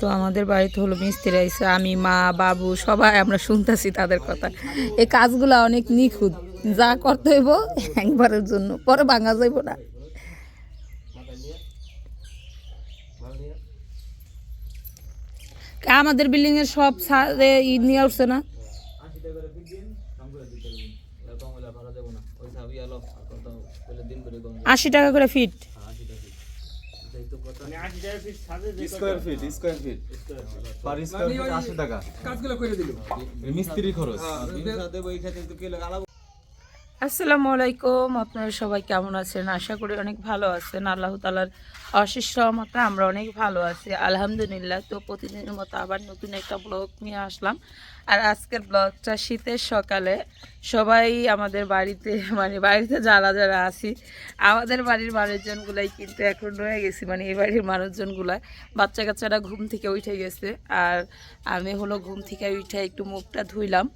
তো আমাদের বাড়িতে হলো মিস্ত্রি আইসে আমি, মা, বাবু, সবাই আমরা শুনতেছি তাদের কথা। এই কাজগুলো অনেক নিখুঁত, যা করতে হইব একবারের জন্য, পরে ভাঙা যাইব না। আমাদের বিল্ডিং এর সব ই নিয়ে উঠছে না? আশি টাকা করে feet. Square feet square feet per square feet আশি টাকা। কাজগুলো করে দিল। মিস্ত্রি খরচ। আসসালামু আলাইকুম, আপনারা সবাই কেমন আছেন? আশা করি অনেক ভালো আছেন। আল্লাহ তালার অশেষ রহমতে আমরা অনেক ভালো আছি। আলহামদুলিল্লাহ, তো প্রতিদিনের মতো আবার নতুন একটা ব্লগ নিয়ে আসলাম। আর আজকের ব্লগটা শীতের সকালে সবাই আমাদের বাড়িতে মানে বাড়িতে যারা যারা আছি, আমাদের বাড়ির মানুষজনগুলাই কিন্তু এখন রয়ে গেছি মানে এই বাড়ির মানুষজনগুলা। বাচ্চা কাচ্চারা ঘুম থেকে উঠে গেছে। আর আমি হলো ঘুম থেকে উঠে একটু মুখটা ধুইলাম।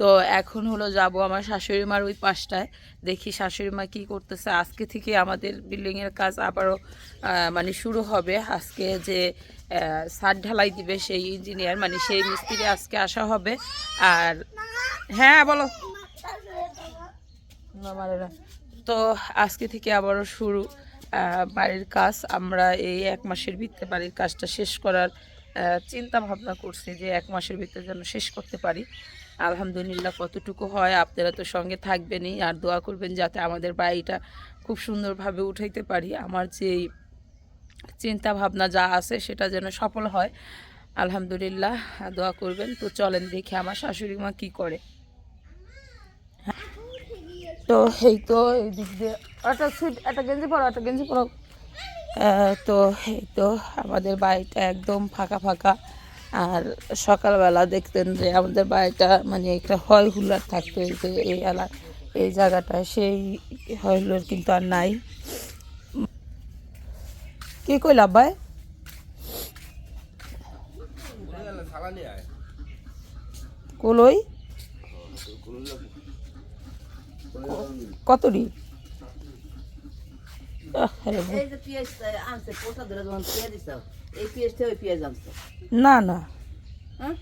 তো এখন হলো যাব আমার শাশুড়ি মার ওই পাশটায়। দেখি শাশুড়ি মা কী করতেছে। আজকে থেকে আমাদের বিল্ডিংয়ের কাজ আবারও মানে শুরু হবে। আজকে যে ছাদ ঢালাই দিবে সেই ইঞ্জিনিয়ার মানে সেই মিস্ত্রি আজকে আসা হবে। আর হ্যাঁ বলো। তো আজকে থেকে আবারও শুরু বাড়ির কাজ। আমরা এই এক মাসের ভিতরে বাড়ির কাজটা শেষ করার চিন্তা ভাবনা করছি যে এক মাসের ভিতরে যেন শেষ করতে পারি। আলহামদুলিল্লাহ কতটুকু হয়, আপনারা তো সঙ্গে থাকবেনই। আর দোয়া করবেন যাতে আমাদের বাড়িটা খুব সুন্দরভাবে উঠাইতে পারি। আমার যে চিন্তা ভাবনা যা আছে সেটা যেন সফল হয়। আলহামদুলিল্লাহ দোয়া করবেন। তো চলেন দেখে আমার শাশুড়ি মা কী করে। তো এই তো এই দিক দিয়ে একটা সুইট একটা গেঞ্জি পরো, একটা গেঞ্জি পরো। তো এই তো আমাদের বাড়িটা একদম ফাঁকা ফাঁকা। আর সকালবেলা দেখতেন যে আমাদের বাড়িটা মানে একটা হয় হুল্লার থাকতো, এই যে এই এলা এই জায়গাটা সেই হয় হুল্লার কিন্তু আর নাই। কি কইলা ভাই কলই? কতরি? আরে এই যে পেঁয়াজ আনছে পোষা ধরে যখন পেঁয়াজ দিছ। এই পেঁয়াজটা ওই পেঁয়াজ আনছে? না না। হ্যাঁ?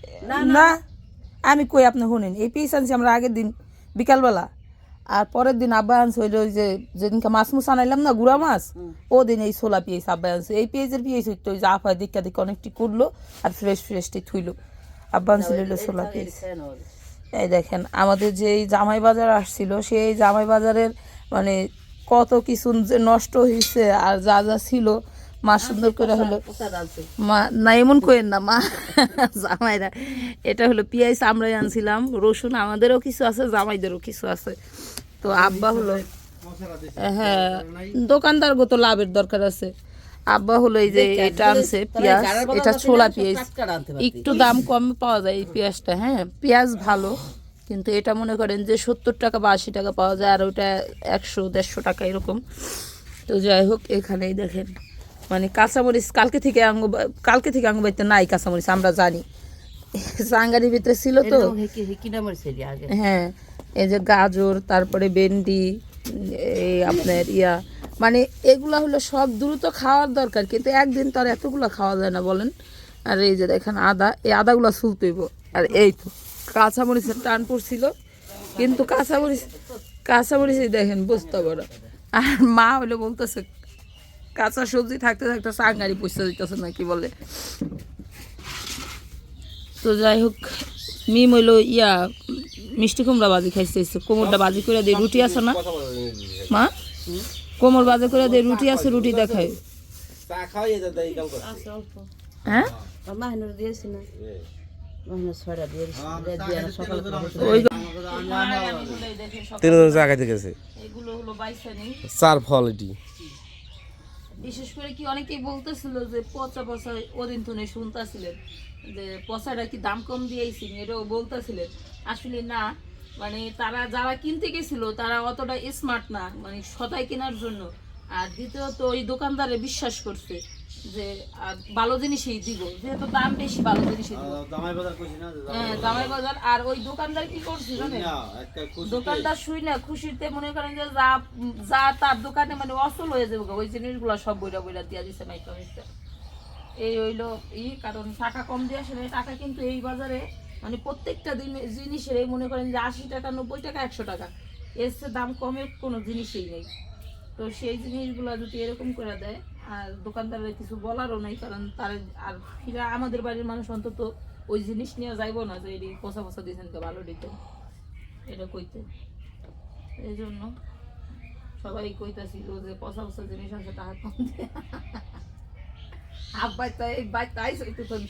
না আমি কই আপনি শুনেন? এই পিস আনছি আমরা আগের দিন বিকালবেলা। আর পরের দিন আব্বা আনছে ওই যে ওই যে যেদিনকে মাছ মুছ আনাইলাম না গুড়া মাছ ও দিন এই ছোলা পেঁয়াজ আব্বা আনছে। এই পেঁয়াজের পেঁয়াজ হইতো ওই যে আফায় দিকা দিকে অনেকটি করল আর ফ্রেশ ফ্রেশটি থুইলো। আব্বা আনছিল হইল ছোলা পেঁয়াজ। এই দেখেন আমাদের যে এই জামাই বাজার আসছিল সেই জামাই বাজারের মানে কত কিছু যে নষ্ট হয়েছে আর যা যা ছিল মা সুন্দর করে হলো মা না এমন করেন না মা জামাইরা এটা হলো পিঁয়াজ আমরাই আনছিলাম। রসুন আমাদেরও কিছু আছে জামাইদেরও কিছু আছে। তো আব্বা হলো হ্যাঁ দোকানদার গো তো লাভের দরকার আছে। আব্বা হলো এই যে এটা আনছে পেঁয়াজ। এটা ছোলা পেঁয়াজ একটু দাম কমে পাওয়া যায় এই পেঁয়াজটা হ্যাঁ। পেঁয়াজ ভালো কিন্তু এটা মনে করেন যে সত্তর টাকা বা আশি টাকা পাওয়া যায় আর ওটা একশো দেড়শো টাকা এরকম। তো যাই হোক এখানেই দেখেন। মানে কাঁচামরিচ কালকে থেকে আঙ্গ কালকে থেকে আঙ্গ বাড়িতে নাই কাঁচামরিচ আমরা জানি। সাঙ্গারির ভিতরে ছিল তো। হ্যাঁ এই যে গাজর তারপরে ভেন্ডি এই আপনার ইয়া মানে এগুলা হলো সব দ্রুত খাওয়ার দরকার কিন্তু একদিন তো আর এতগুলো খাওয়া যায় না বলেন। আর এই যে দেখেন আদা এই আদাগুলো সুলতেইব আর এই তো কাঁচামরিচের টান পড়ছিল কিন্তু কাঁচামরিচ কাঁচামরিচই দেখেন বুঝতে পারো। আর মা হলো বলতেছে কাঁচা সবজি থাকতে থাকতে সাঙ্গারি পুষতে দিতেছে না কি বলে? তো যাই হোক মিম হইল ইয়া মিষ্টি কুমড়া বাজি খাইছে কোমরটা বাজি করে দিয়ে রুটি আছে না? মা? কোমর বাজি করে দিয়ে রুটি আছে রুটি দেখায়। হ্যাঁ? বাইসানি চার ফল এটি। বিশেষ করে কি অনেকেই বলতেছিল যে পচা পচা ওদিন তো শুনতেছিলেন যে পচাটা কি দাম কম দিয়েছি, এটাও বলতেছিলেন। আসলে না মানে তারা যারা কিনতে গেছিল, তারা অতটা স্মার্ট না মানে সদাই কেনার জন্য। আর দ্বিতীয়ত ওই দোকানদারে বিশ্বাস করছে। যে ভালো জিনিসই দিব। যেহেতু দাম বেশি ভালো জিনিসই দিব। হ্যাঁ জামাই বাজার আর ওই দোকানদার কি করছে জানেন? দোকানদার শুই না খুশিতে মনে করেন যে যা যা তার দোকানে মানে অসল হয়ে যাবে ওই জিনিসগুলো সব বইরা বইরা দিয়া দিছে মাইকা এই হইল ই কারণ টাকা কম দিয়ে আসলে টাকা কিন্তু এই বাজারে মানে প্রত্যেকটা দিন জিনিসের এই মনে করেন যে আশি টাকা নব্বই টাকা একশো টাকা। এর দাম কমের কোনো জিনিসই নেই। তো সেই জিনিসগুলো যদি এরকম করে দেয় আর দোকানদারের কিছু বলারও নেই, কারণ তার আর আমাদের বাড়ির মানুষ অন্তত ওই জিনিস নিয়ে যাইবো না যে এটি পচা পচা দিয়েছেন তো ভালো দিতে এটা কইতে। এই জন্য সবাই কইতাছিল যে পচা পচা জিনিস আছে, টাকা কম দিয়ে আব্বাই তো, এই বাই তাই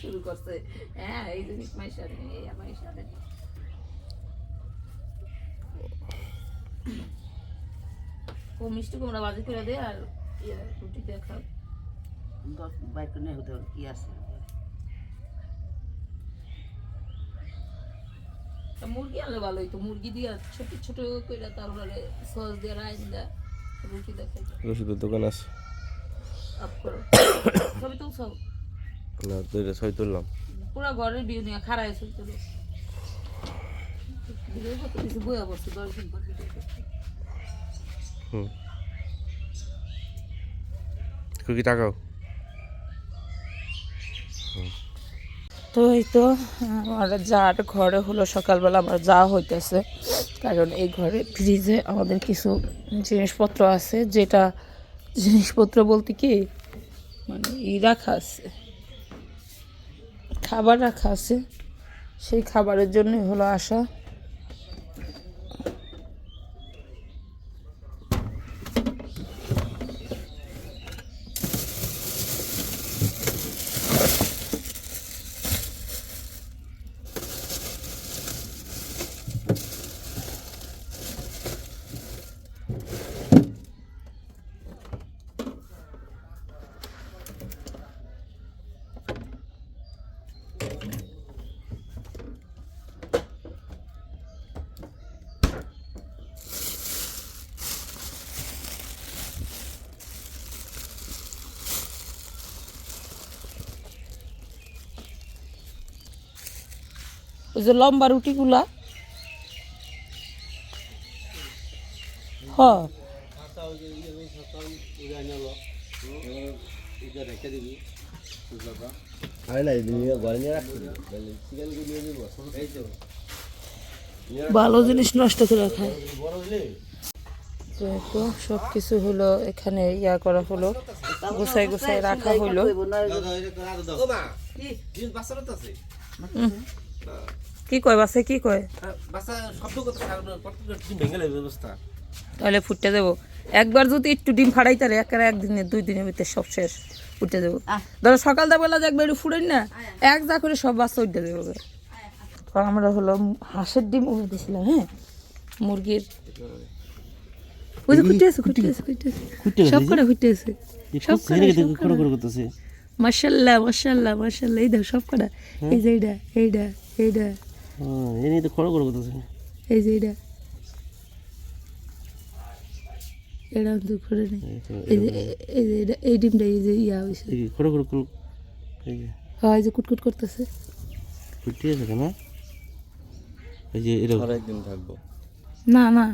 শুরু করছে। হ্যাঁ এই জিনিস মাইশা নেই, এই মাইশা নেই। ও মিষ্টি কুমড়া বাজি করে দে আর রুটি দিয়ে খাও। বাইক নেই হতে কি আছে? তা মুরগি আনলে ভালো হইতো মুরগি দিয়ে ছোট ছোট করে তারপরে সস দিয়ে রাইন দেয় রুটি খাইতো রসিদের দোকান আছে। আপ করো। ছবি তো সব না তো এটা তুললাম। পুরো ঘরের বিয়ে নিয়ে খারাই আছে তো ভিডিও করতে কিছু বইয়া বসছে দশ দিন পর হুম। কি টাকাও? তো এই তো, আমার যার ঘরে হলো সকালবেলা আমার যা হইতেছে, কারণ এই ঘরে ফ্রিজে আমাদের কিছু জিনিসপত্র আছে, যেটা জিনিসপত্র বলতে কি মানে ই রাখা আছে, খাবার রাখা আছে, সেই খাবারের জন্যই হলো আসা। ওই যে লম্বা রুটিগুলা। হ তো ভালো জিনিস নষ্ট করে খায়। তো সব কিছু হলো এখানে ইয়া করা হলো গুছাই গুছাই রাখা হলো। কি কয় বাসে কি কয়? তাহলে ফুটতে দেবো। একবার যদি একটু ডিম ফাড়াই তারে একেবারে একদিনে দুই দিনের ভিতরে সব শেষ ফুটে দেবো। ধরো সকালটা বেলা যে একবার একটু ফুড়েন না এক যা করে সব বাচ্চা উঠে দেবো আমরা হলো হাঁসের ডিম উঠে দিয়েছিলাম হ্যাঁ? মুরগির। ওই যে খুঁটে আছে খুঁটে আছে খুঁটে আছে। সব করে খুঁটে আছে সব করে সব করে মাশাল্লাহ মাশাল্লাহ মাশাল্লাহ এই দেখো সব কটা। এই যে এইটা এইটা এইটা এনে তো খড় এই যে এটা। করে নেই এই যে এই যে এইটা এই ডিমটা এই যে ইয়া হয়েছে। খড় করে কোন এই যে। হয় যে কুটকুট করতেছে। ফুটি আছে কেন? এই যে এটা থাকব। না না।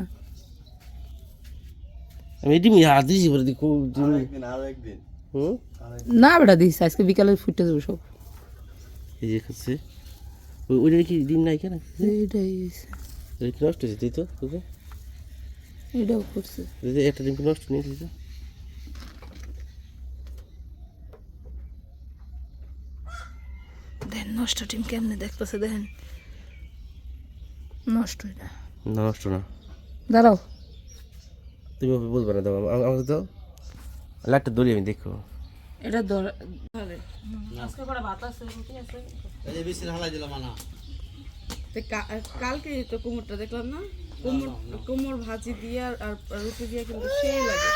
আমি এটি হাত দিয়েছি পরে দেখো একদিন আরও হুম? না বেটা দিস আজকে বিকালে ফুটে দেবো সব। এই যে খাচ্ছে। ওই ওইটা কি ডিম নাই কেন? এইটাই এটা নষ্ট হয়েছে? তুই তো তোকে? এটাও করছে। একটা ডিম নষ্ট নেই তুই তো দেখেন নষ্ট টিম কেমনে দেখতেছে দেখেন নষ্ট এটা না। নষ্ট না। দাঁড়াও। তুমি বলবে না দাও আম- আমাকে দাও। লাইটটা ধরি আমি দেখো। এটা ধর আজকে করে ভাত আছে? রুটি আছে কালকে তো কুমোরটা দেখলাম না? কুমোর কুমোর ভাজি দিয়ে আর রুটি দিয়ে কিন্তু সেই লাগে।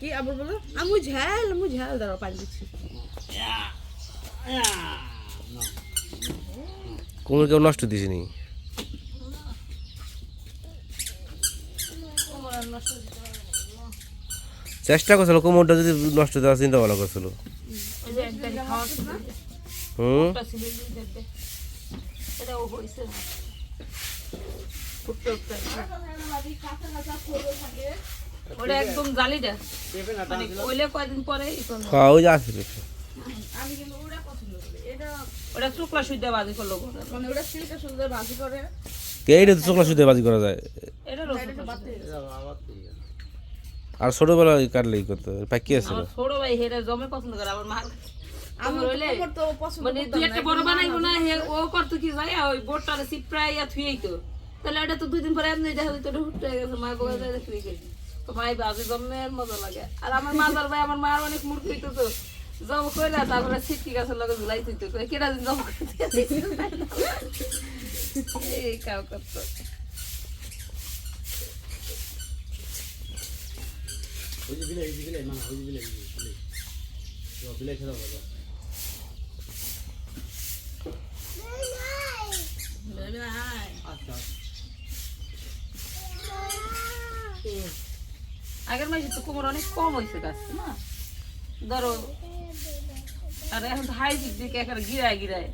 কি আবার বলো? আমু ঝাল আমু ঝাল দাঁড়াও পানি দিচ্ছি। কোমর কেউ নষ্ট দিছি নি চেষ্টা করছিল কোমরটা যদি নষ্ট দেওয়ার চিন্তা ভালো করছিল ওই যে একদিন খাওয়া ছিল হুম ওটা ছিল এই যে দেখবে এটাও হয়েছে না ফুটতে উঠতে ওটা একদম জালিটা মানে ওইলে কয়দিন পরে ই করল। হ্যাঁ ওই যে আছে আমি কিন্তু ওটা পছন্দ করি এটা ওটা শুক্লা সুইটা বাজি করল বলে। মানে ওটা সিল্কের সুন্দর ভাজি করে এইটা তো চোখলা সুদে বাজি করা যায়? আর ছোটবেলায় কাটলে ই করতো পাকি আছে ছোট ভাই হেরে জমে পছন্দ করে আমার মানে করতাম একটা বড় বানাইবো না। না হে ও করতো কি যায় ওই বোটটা সিপ্রাই থুয়েই তো। তাহলে ওটা তো দুই দিন পরে এমনি দেখা দিত ওটা হুট গেছে মা যায় গেছি। তো মাই বাজে জমের মজা লাগে। আর আমার মাজার ভাই আমার মার অনেক হইতো তো কইলা তারপরে ছিটকি গাছের লগে ঝুলাই থইতো দিন জম করতে এই কাউ করতো আগের মাসে তো কোমর অনেক কম হয়েছে গাছ না? ধরো আর এখন তো হাইব্রিড দিকে একেবারে গিরায় গিরায়।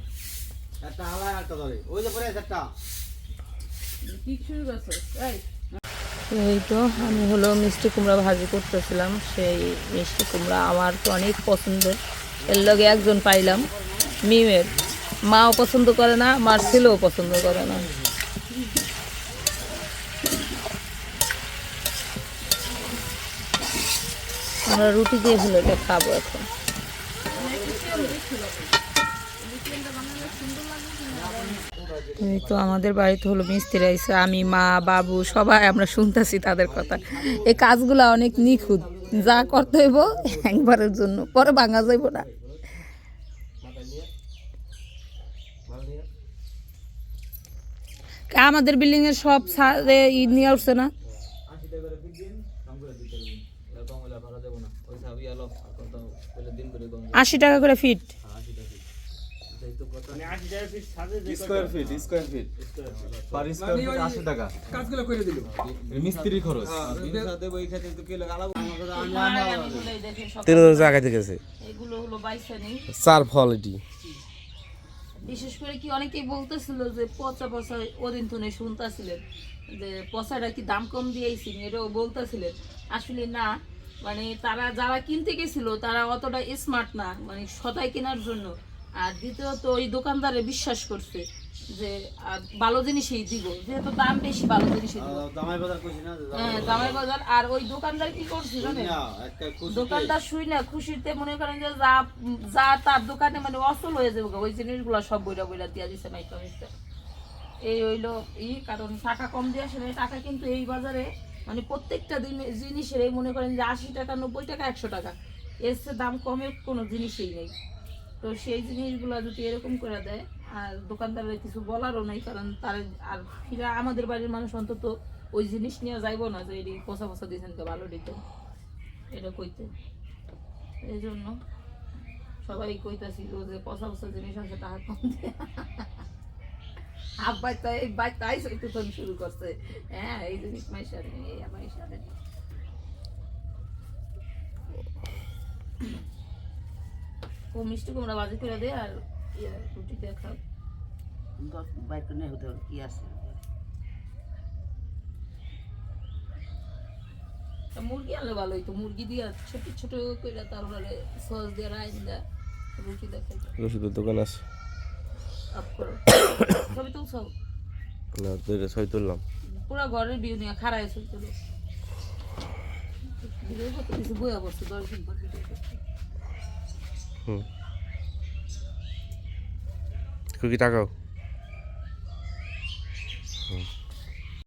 একটা হালা একটা ধরে। ওই যে পরে একটা। কি শুরু করছ? এই এই তো, আমি হলো মিষ্টি কুমড়া ভাজি করতেছিলাম। সেই মিষ্টি কুমড়া আমার তো অনেক পছন্দের। এর লগে একজন পাইলাম মিমের। মাও পছন্দ করে না, মার ছেলেও পছন্দ করে না। আমরা রুটি দিয়ে হলো এটা খাব এখন। তো আমাদের বাড়িতে হলো মিস্ত্রি আইসে আমি, মা, বাবু সবাই আমরা শুনতেছি তাদের কথা। এই কাজগুলো অনেক নিখুঁত। যা করতে হইব একবারের জন্য, পরে ভাঙা যাইব না। আমাদের বিল্ডিং এর সব ই নিয়ে উঠছে না? আশি টাকা করে feet. Square feet square feet per square feet 80 টাকা। কাজগুলো করে দিল। মিস্ত্রি খরচ। তিন হাজার টাকা গেছে এগুলো হলো বাইসা চার ফল এটি বিশেষ করে কি অনেকেই বলতেছিল যে পচা পচা ওদিন তো শুনতেছিলেন। যে পচাটা কি দাম কম দিয়েছি এটাও বলতেছিলেন। আসলে না মানে তারা যারা কিনতে গেছিল তারা অতটা স্মার্ট না মানে সদাই কেনার জন্য। আর দ্বিতীয়ত ওই দোকানদারে বিশ্বাস করছে যে ভালো জিনিসই দিব। যেহেতু দাম বেশি ভালো জিনিসই দিব। হ্যাঁ জামাই বাজার। আর ওই দোকানদার কি করছে জানেন? দোকানদার শুই না খুশিতে মনে করেন যে যা যা তার দোকানে মানে অসল হয়ে যাবে ওই জিনিসগুলো সব বইরা বইরা দিয়া দিছে মাইকা এই হইল ই কারণ টাকা কম দিয়ে আসলে টাকা কিন্তু এই বাজারে মানে প্রত্যেকটা দিন জিনিসের এই মনে করেন যে আশি টাকা নব্বই টাকা একশো টাকা। এর দাম কমে কোনো জিনিসই নেই। তো সেই জিনিসগুলো যদি এরকম করে দেয়, আর দোকানদারের কিছু বলারও নাই, কারণ তার আর ফিরা আমাদের বাড়ির মানুষ অন্তত ওই জিনিস নিয়ে যাইবো না যে এটি পচা পচা দিয়েছেন তো ভালো দিত এটা কইতে। এই জন্য সবাই কইতাছিল যে পচা পচা জিনিস আছে টাকা কম দিয়ে আব্বাই তো এই বাই তাই তখন শুরু করছে। হ্যাঁ এই জিনিস মাইশার নেই, এই আমার সাথে ও মিষ্টি কুমড়া বাজি করে দে আর ইয়ে রুটি দিয়ে খাও। বাইক নেই হতে কি আছে? তা মুরগি আনলে ভালো হইতো মুরগি দিয়া ছোট ছোট করে তারপরে সস দিয়ে রাইন দেয় রুটি দিয়ে খাইতে দোকান আছে। আপ করো। ছবি তুলছো? না দুইটা ছয় তুললাম। পুরো ঘরের বিউ নিয়ে খারাই আছে তো ভিডিও করতে কিছু বইয়া বসছে দশ দিন পর হুম। কি তাকাও। হুম।